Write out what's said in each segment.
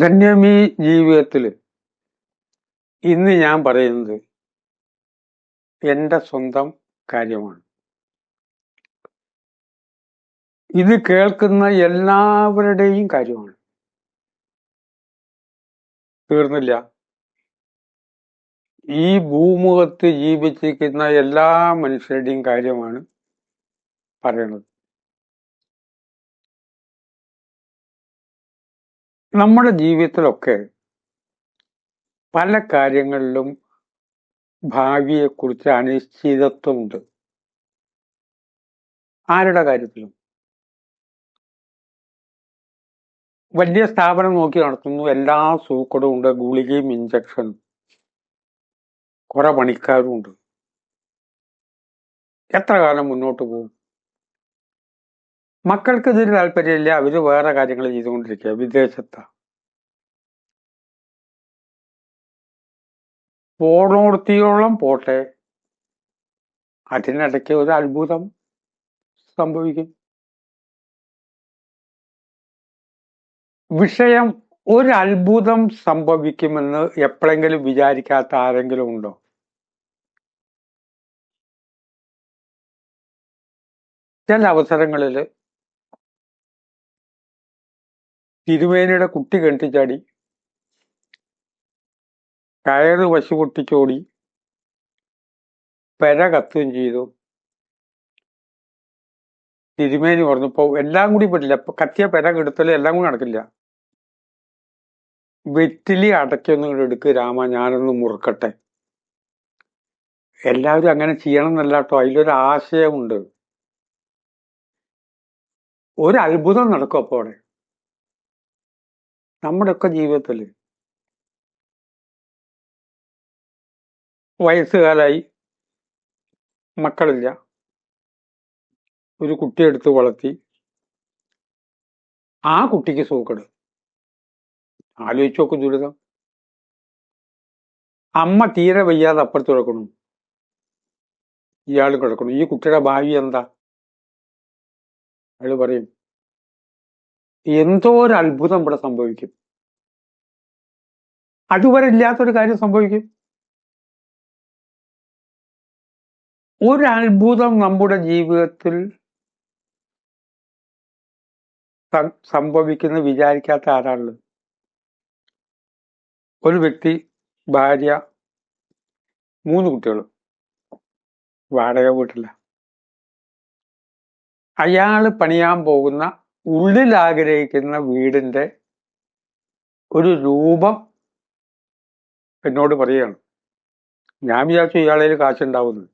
ധന്യമീ ജീവിതത്തിൽ ഇന്ന് ഞാൻ പറയുന്നത് എന്റെ സ്വന്തം കാര്യമാണ്. ഇത് കേൾക്കുന്ന എല്ലാവരുടെയും കാര്യമാണ്. തീർന്നില്ല. ഈ ഭൂമുഖത്ത് ജീവിച്ചിരിക്കുന്ന എല്ലാ മനുഷ്യരുടെയും കാര്യമാണ് പറയണത് നമ്മുടെ ജീവിതത്തിലൊക്കെ പല കാര്യങ്ങളിലും ഭാവിയെക്കുറിച്ച് അനിശ്ചിതത്വമുണ്ട്. ആരുടെ കാര്യത്തിലും? വലിയ സ്ഥാപനം നോക്കി നടത്തുന്നു. എല്ലാ സൂക്കടും ഉണ്ട് ഗുളികയും ഇഞ്ചക്ഷനും കുറെ പണിക്കാരും ഉണ്ട്. എത്ര കാലം മുന്നോട്ട് പോകും? മക്കൾക്ക് ഇതിന് താല്പര്യമില്ല. അവർ വേറെ കാര്യങ്ങൾ ചെയ്തുകൊണ്ടിരിക്കുക. വിദേശത്ത്. പോണോടത്തിയോളം പോട്ടെ. അതിനിടയ്ക്ക് ഒരു അത്ഭുതം സംഭവിക്കും. വിഷയം ഒരു അത്ഭുതം സംഭവിക്കുമെന്ന് എപ്പോഴെങ്കിലും വിചാരിക്കാത്ത ആരെങ്കിലും ഉണ്ടോ? ചില അവസരങ്ങളിൽ തിരുവേനിയുടെ കുട്ടി കെട്ടിച്ചാടി. കയറ് പശു പൊട്ടിച്ചോടി. പെര കത്തുകയും ചെയ്തു. തിരുമേനി പറഞ്ഞപ്പോ എല്ലാം കൂടി പറ്റില്ല. ഇപ്പൊ കത്തിയ പെര കെടുത്തല്ലോ എല്ലാം കൂടി നടക്കില്ല. വെറ്റിലി അടയ്ക്കൊന്നും കൂടെ എടുക്ക് രാമ ഞാനൊന്ന് മുറുക്കട്ടെ. എല്ലാവരും അങ്ങനെ ചെയ്യണം എന്നല്ല കേട്ടോ അതിലൊരു ആശയമുണ്ട്. ഒരു അത്ഭുതം നടക്കും അപ്പോൾ അവിടെ. നമ്മുടെയൊക്കെ ജീവിതത്തിൽ വയസ്സുകാലായി മക്കളില്ല. ഒരു കുട്ടിയെടുത്ത് വളർത്തി. ആ കുട്ടിക്ക് സൂക്കട്. ആലോചിച്ച് നോക്കും ദുരിതം. അമ്മ തീരെ വയ്യാതെ അപ്പുറത്ത് കിടക്കണം ഇയാൾ കിടക്കണം ഈ കുട്ടിയുടെ ഭാവി എന്താ? അയാൾ പറയും എന്തോ ഒരു അത്ഭുതം ഇവിടെ സംഭവിക്കും. അതുവരെ ഇല്ലാത്തൊരു കാര്യം സംഭവിക്കും. ഒരു അത്ഭുതം നമ്മുടെ ജീവിതത്തിൽ സംഭവിക്കുന്ന വിചാരിക്കാത്ത ആരാളുള്ളത് ഒരു വ്യക്തി ഭാര്യ മൂന്ന് കുട്ടികൾ വാടക വീട്ടില്ല അയാൾ പണിയാൻ പോകുന്ന ഉള്ളിൽ ആഗ്രഹിക്കുന്ന വീടിന്റെ ഒരു രൂപം എന്നോട് പറയുകയാണ്. ഞാൻ വിചാരിച്ചു ഇയാളെ കാശുണ്ടാവുന്നു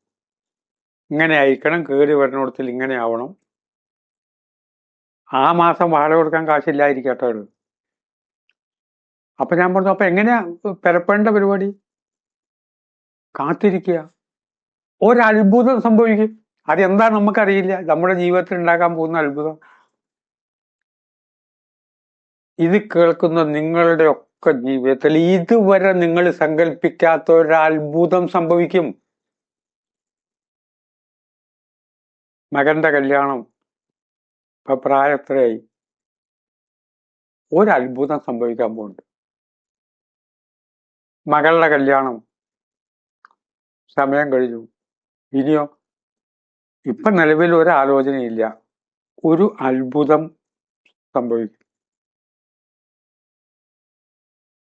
ഇങ്ങനെ അയക്കണം കയറി വരണോടത്തിൽ ഇങ്ങനെ ആവണം. ആ മാസം വാടക കൊടുക്കാൻ കാശില്ലായിരിക്കട്ടോ കേട്ടോ അപ്പൊ ഞാൻ പറഞ്ഞു അപ്പൊ എങ്ങനെയാ പെരപ്പേണ്ട പരിപാടി? കാത്തിരിക്കുക. ഒരത്ഭുതം സംഭവിക്കും. അതെന്താ നമുക്കറിയില്ല. നമ്മുടെ ജീവിതത്തിൽ ഉണ്ടാക്കാൻ പോകുന്ന അത്ഭുതം. ഇത് കേൾക്കുന്ന നിങ്ങളുടെ ഒക്കെ ജീവിതത്തിൽ ഇതുവരെ നിങ്ങൾ സങ്കല്പിക്കാത്ത ഒരു അത്ഭുതം സംഭവിക്കും. മകന്റെ കല്യാണം ഇപ്പൊ പ്രായത്രയായി. ഒരു അത്ഭുതം സംഭവിക്കാൻ പോകുന്നുണ്ട് മകളുടെ കല്യാണം സമയം കഴിഞ്ഞു. ഇനിയോ ഇപ്പൊ നിലവിൽ ഒരു ആലോചനയില്ല. ഒരു അത്ഭുതം സംഭവിക്കും.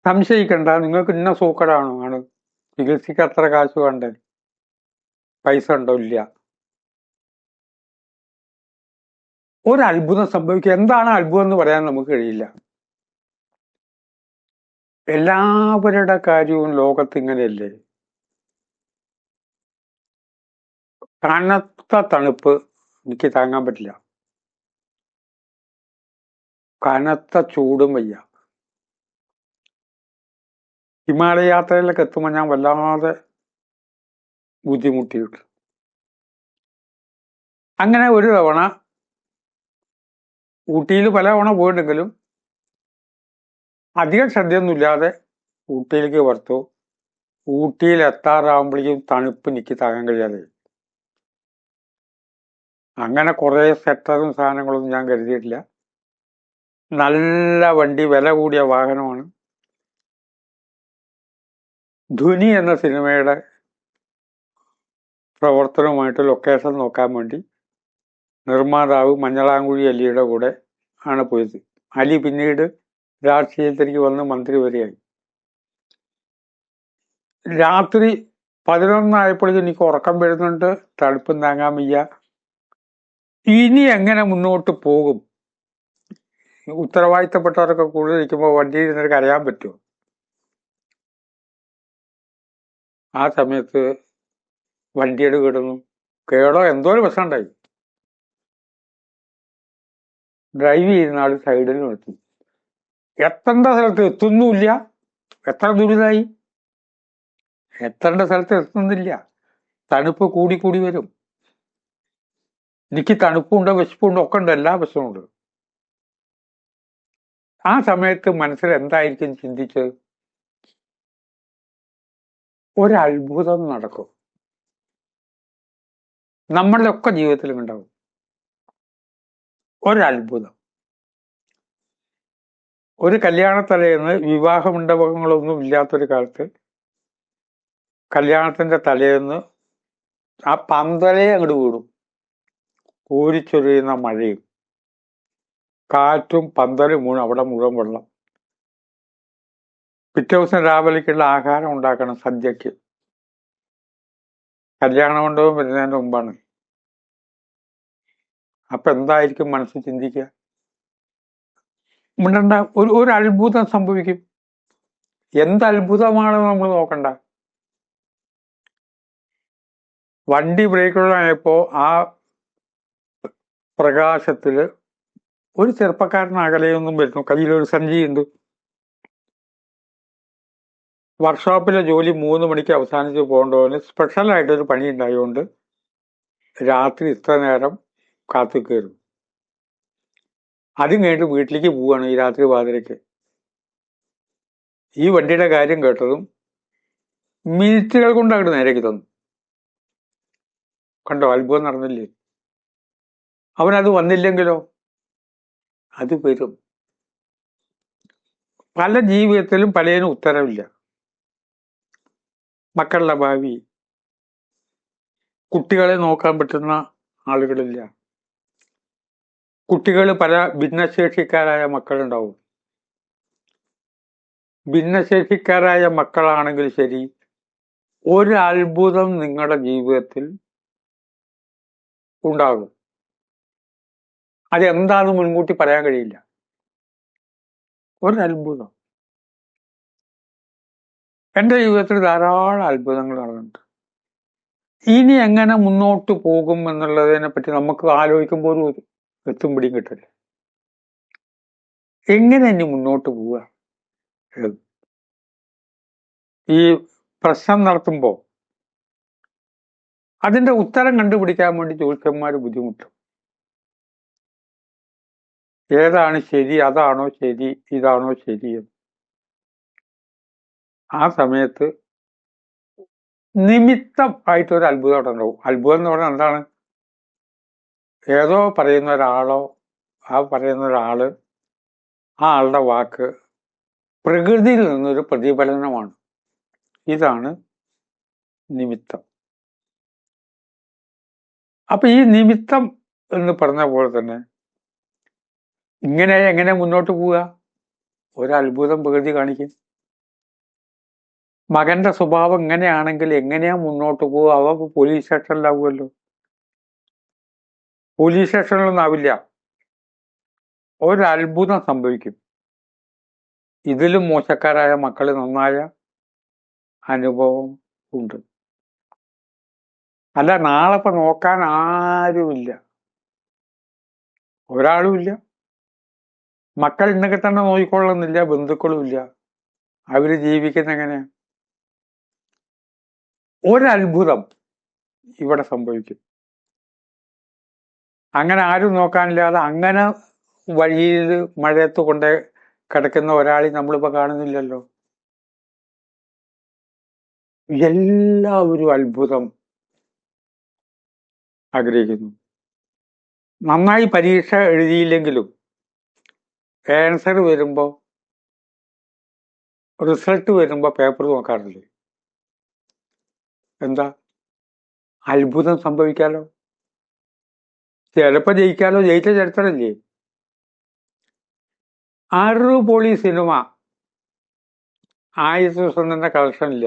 സംശയിക്കണ്ട. നിങ്ങൾക്ക് ഇന്ന സൂക്കടാണോ? ആണ്. ചികിത്സയ്ക്ക് അത്ര കാശ് വേണ്ടേ? പൈസ ഉണ്ടോ? ഇല്ല. ഒരു അത്ഭുതം സംഭവിക്കുക. എന്താണ് അത്ഭുതം എന്ന് പറയാൻ നമുക്ക് കഴിയില്ല. എല്ലാവരുടെ കാര്യവും ലോകത്ത് ഇങ്ങനെയല്ലേ? കനത്ത തണുപ്പ് എനിക്ക് താങ്ങാൻ പറ്റില്ല. കനത്ത ചൂടും വയ്യ. ഹിമാലയ യാത്രയിലൊക്കെ എത്തുമ്പോൾ ഞാൻ വല്ലാതെ ബുദ്ധിമുട്ടിയിട്ട് അങ്ങനെ ഒരു തവണ ഊട്ടിയിൽ പല തവണ പോയിട്ടുണ്ടെങ്കിലും അധികം ശ്രദ്ധയൊന്നുമില്ലാതെ ഊട്ടിയിലേക്ക് വർത്തു ഊട്ടിയിൽ എത്താറാകുമ്പോഴേക്കും തണുപ്പ് എനിക്ക് താങ്ങാൻ കഴിയാതെ. അങ്ങനെ കുറേ സെറ്ററും സാധനങ്ങളൊന്നും ഞാൻ കരുതിയിട്ടില്ല. നല്ല വണ്ടി വില കൂടിയ വാഹനമാണ്. ധ്വനി എന്ന സിനിമയുടെ പ്രവർത്തനവുമായിട്ട് ലൊക്കേഷൻ നോക്കാൻ വേണ്ടി നിർമ്മാതാവ് മഞ്ഞളാങ്കുഴി അലിയുടെ കൂടെ ആണ് പോയത്. അലി പിന്നീട് രാഷ്ട്രീയത്തിലേക്ക് വന്ന് മന്ത്രി വരെയായി. രാത്രി പതിനൊന്നായപ്പോഴേക്കും എനിക്ക് ഉറക്കം വരുന്നുണ്ട്. തണുപ്പും താങ്ങാൻ വയ്യ. ഇനി എങ്ങനെ മുന്നോട്ട് പോകും? ഉത്തരവാദിത്തപ്പെട്ടവരൊക്കെ കൂടുതൽ ഇരിക്കുമ്പോൾ വണ്ടിയിൽ നിന്നൊക്കെ അറിയാൻ പറ്റുമോ? ആ സമയത്ത് വണ്ടിയുടെ കിടന്നു കേടോ എന്തോ ഒരു പ്രശ്നം ഉണ്ടായി. ഡ്രൈവ് ചെയ്യുന്ന ആൾ സൈഡിൽ നിർത്തി. എത്തേണ്ട സ്ഥലത്ത് എത്തുന്നുമില്ല. എത്ര ദുരിതമായി എത്തേണ്ട സ്ഥലത്ത് എത്തുന്നില്ല. തണുപ്പ് കൂടി കൂടി വരും. എനിക്ക് തണുപ്പുണ്ട് വിശപ്പുണ്ട് ഒക്കെ ഉണ്ട് എല്ലാ പ്രശ്നമുണ്ട് ആ സമയത്ത് മനസ്സിൽ എന്തായിരിക്കും ചിന്തിച്ചത്? ഒരത്ഭുതം നടക്കും. നമ്മളുടെ ഒക്കെ ജീവിതത്തിലും ഉണ്ടാവും ഒരത്ഭുതം. ഒരു കല്യാണത്തലേന്ന് വിവാഹ മണ്ഡപങ്ങളൊന്നും ഇല്ലാത്തൊരു കാലത്ത് കല്യാണത്തിന്റെ തലേന്ന് ആ പന്തലേ അങ്ങോട്ട് വീടും ഊരിച്ചൊരിയുന്ന മഴയും കാറ്റും പന്തലും വീണ്. അവിടെ മുഴുവൻ വെള്ളം. പിറ്റേ ദിവസം രാവിലേക്കുള്ള ആഹാരം ഉണ്ടാക്കണം സദ്യക്ക്. കല്യാണ മണ്ഡപം വരുന്നതിന്റെ മുമ്പാണ്. അപ്പൊ എന്തായിരിക്കും മനസ്സ് ചിന്തിക്കുക? മിണ്ടണ്ട ഒരു ഒരു അത്ഭുതം സംഭവിക്കും. എന്ത് അത്ഭുതമാണ് നമ്മൾ നോക്കണ്ട. വണ്ടി ബ്രേക്കുകളായപ്പോ ആ പ്രകാശത്തിൽ ഒരു ചെറുപ്പക്കാരൻ അകലെയൊന്നും വരുന്നു. കയ്യിലൊരു സഞ്ചിയുണ്ട്. വർക്ക്ഷോപ്പിലെ ജോലി മൂന്ന് മണിക്ക് അവസാനിച്ച് പോകേണ്ടവന് സ്പെഷ്യലായിട്ടൊരു പണി ഉണ്ടായതുകൊണ്ട് രാത്രി ഇത്ര നേരം കാത്തു കയറും അതും കഴിഞ്ഞിട്ട് വീട്ടിലേക്ക് പോവുകയാണ് ഈ രാത്രി പാതിരയ്ക്ക് ഈ വണ്ടിയുടെ കാര്യം കേട്ടതും മിനിറ്റുകൾ കൊണ്ട് അങ്ങോട്ട് നേരേക്ക് തന്നു. കണ്ടോ അത്ഭുതം നടന്നില്ലേ? അവനത് വന്നില്ലെങ്കിലോ? അത് വരും. പല ജീവിതത്തിലും പലതിനും ഉത്തരവില്ല. മക്കളുടെ ഭാവി. കുട്ടികളെ നോക്കാൻ പറ്റുന്ന ആളുകളില്ല. കുട്ടികൾ പല ഭിന്നശേഷിക്കാരായ മക്കളുണ്ടാവും. ഭിന്നശേഷിക്കാരായ മക്കളാണെങ്കിൽ ശരി ഒരു അത്ഭുതം നിങ്ങളുടെ ജീവിതത്തിൽ ഉണ്ടാകും. അതെന്താണെന്ന് മുൻകൂട്ടി പറയാൻ കഴിയില്ല. ഒരു അത്ഭുതം. എന്റെ ജീവിതത്തിൽ ധാരാളം അത്ഭുതങ്ങൾ നടന്നിട്ടുണ്ട്. ഇനി എങ്ങനെ മുന്നോട്ട് പോകും എന്നുള്ളതിനെ പറ്റി നമുക്ക് ആലോചിക്കുമ്പോൾ ഒരു എത്തും പിടിയും കിട്ടില്ല. എങ്ങനെ ഇനി മുന്നോട്ട് പോവുക? ഈ പ്രശ്നം നടത്തുമ്പോൾ അതിന്റെ ഉത്തരം കണ്ടുപിടിക്കാൻ വേണ്ടി ജ്യോത്സ്യന്മാർ ബുദ്ധിമുട്ടും. ഏതാണ് ശരി അതാണോ ശരി ഇതാണോ ശരി എന്ന്. ആ സമയത്ത് നിമിത്തം ആയിട്ടൊരു അത്ഭുതം അവിടെ ഉണ്ടാവും. അത്ഭുതം എന്ന് പറഞ്ഞാൽ എന്താണ്? ഏതോ പറയുന്ന ഒരാളോ ആ പറയുന്ന ഒരാൾ ആ ആളുടെ വാക്ക് പ്രകൃതിയിൽ നിന്നൊരു പ്രതിഫലനമാണ്. ഇതാണ് നിമിത്തം. അപ്പൊ ഈ നിമിത്തം എന്ന് പറഞ്ഞ പോലെ തന്നെ ഇങ്ങനെ എങ്ങനെ മുന്നോട്ട് പോവുക? ഒരു പ്രകൃതി കാണിക്കും. മകന്റെ സ്വഭാവം ഇങ്ങനെയാണെങ്കിൽ എങ്ങനെയാ മുന്നോട്ട് പോകുക അവ പോലീസ് സ്റ്റേഷനിലാവുമല്ലോ പോലീസ് സ്റ്റേഷനിലൊന്നും ആവില്ല. ഒരത്ഭുതം സംഭവിക്കും. ഇതിലും മോശക്കാരായ മക്കൾ നന്നായ അനുഭവം ഉണ്ട്. അല്ല നാളെ ഇപ്പൊ നോക്കാൻ ആരുമില്ല. ഒരാളുമില്ല. മക്കൾ ഇന്നൊക്കെ തന്നെ നോക്കിക്കൊള്ളുന്നില്ല ബന്ധുക്കളുമില്ല. അവർ ജീവിക്കുന്ന എങ്ങനെയാ? ഒരത്ഭുതം ഇവിടെ സംഭവിക്കും. അങ്ങനെ ആരും നോക്കാനില്ലാതെ അങ്ങനെ വഴിയിൽ മഴയത്ത് കൊണ്ട് കിടക്കുന്ന ഒരാളെ നമ്മളിപ്പോ കാണുന്നില്ലല്ലോ. എല്ലാവരും അത്ഭുതം ആഗ്രഹിക്കുന്നു. നന്നായി പരീക്ഷ എഴുതിയില്ലെങ്കിലും ആൻസർ വരുമ്പോൾ റിസൾട്ട് വരുമ്പോൾ പേപ്പർ നോക്കാറില്ലേ? എന്താ? അത്ഭുതം സംഭവിക്കാലോ? ചിലപ്പോ ജയിക്കാലോ? ജയിച്ച ചരിത്രമല്ലേ ആറു പോളി സിനിമ. ആയിരത്തി ദിവസം കളക്ഷൻ ഇല്ല.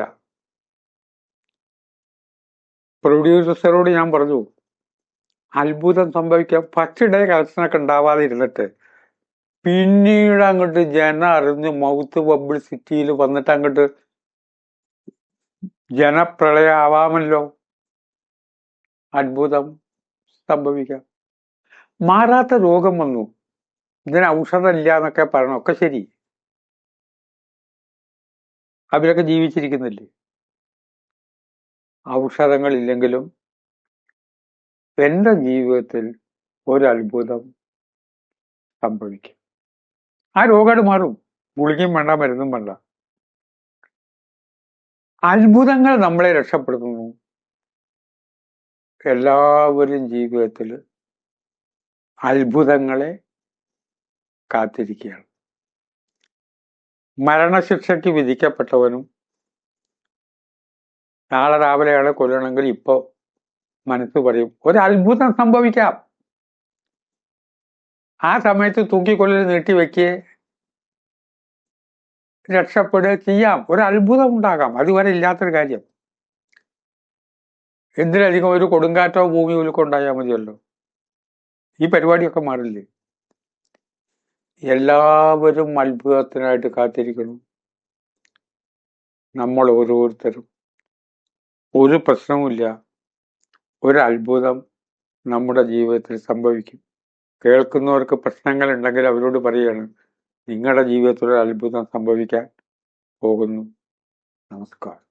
പ്രൊഡ്യൂസറോട് ഞാൻ പറഞ്ഞു അത്ഭുതം സംഭവിക്കാം ഫസ്റ്റ് ഡേ കളക്ഷനൊക്കെ ഉണ്ടാവാതെ ഇരുന്നിട്ട് പിന്നീട് അങ്ങോട്ട് ജന അറിഞ്ഞ് മൗത്ത് പബ്ലിസിറ്റിയിൽ വന്നിട്ട് അങ്ങോട്ട് ജനപ്രളയം ആവാമല്ലോ അത്ഭുതം സംഭവിക്കാം. മാറാത്ത രോഗം വന്നു. ഇതിന് ഔഷധമില്ല എന്നൊക്കെ പറയണം. ഒക്കെ ശരി. അവരൊക്കെ ജീവിച്ചിരിക്കുന്നില്ലേ? ഔഷധങ്ങളില്ലെങ്കിലും എന്റെ ജീവിതത്തിൽ ഒരു അത്ഭുതം സംഭവിക്കും. ആ രോഗം മാറും. ഗുളികയും വേണ്ട മരുന്നും വേണ്ട. അത്ഭുതങ്ങൾ നമ്മളെ രക്ഷപ്പെടുത്തുന്നു. എല്ലാവരും ജീവിതത്തിൽ അത്ഭുതങ്ങളെ കാത്തിരിക്കുകയാണ്. മരണശിക്ഷയ്ക്ക് വിധിക്കപ്പെട്ടവനും നാളെ രാവിലെ അയാളെ കൊല്ലണമെങ്കിൽ ഇപ്പോ മനസ്സ് പറയും ഒരു അത്ഭുതം സംഭവിക്കാം. ആ സമയത്ത് തൂക്കിക്കൊല്ലൽ നീട്ടിവെക്കുകയെ രക്ഷപ്പെടുക ചെയ്യാം ഒരു അത്ഭുതം ഉണ്ടാകാം അതുവരെ ഇല്ലാത്തൊരു കാര്യം. എന്തിനധികം ഒരു കൊടുങ്കാറ്റോ ഭൂമി ഉലുക്കോ ഉണ്ടായാൽ മതിയല്ലോ. ഈ പരിപാടിയൊക്കെ മാറില്ലേ? എല്ലാവരും അത്ഭുതത്തിനായിട്ട് കാത്തിരിക്കണം നമ്മൾ ഓരോരുത്തരും. ഒരു പ്രശ്നവുമില്ല. ഒരു അത്ഭുതം നമ്മുടെ ജീവിതത്തിൽ സംഭവിക്കും. കേൾക്കുന്നവർക്ക് പ്രശ്നങ്ങൾ ഉണ്ടെങ്കിൽ അവരോട് പറയുകയാണ് നിങ്ങളുടെ ജീവിതത്തിൽ ഒരു അത്ഭുതം സംഭവിക്കാൻ പോകുന്നു. നമസ്കാരം.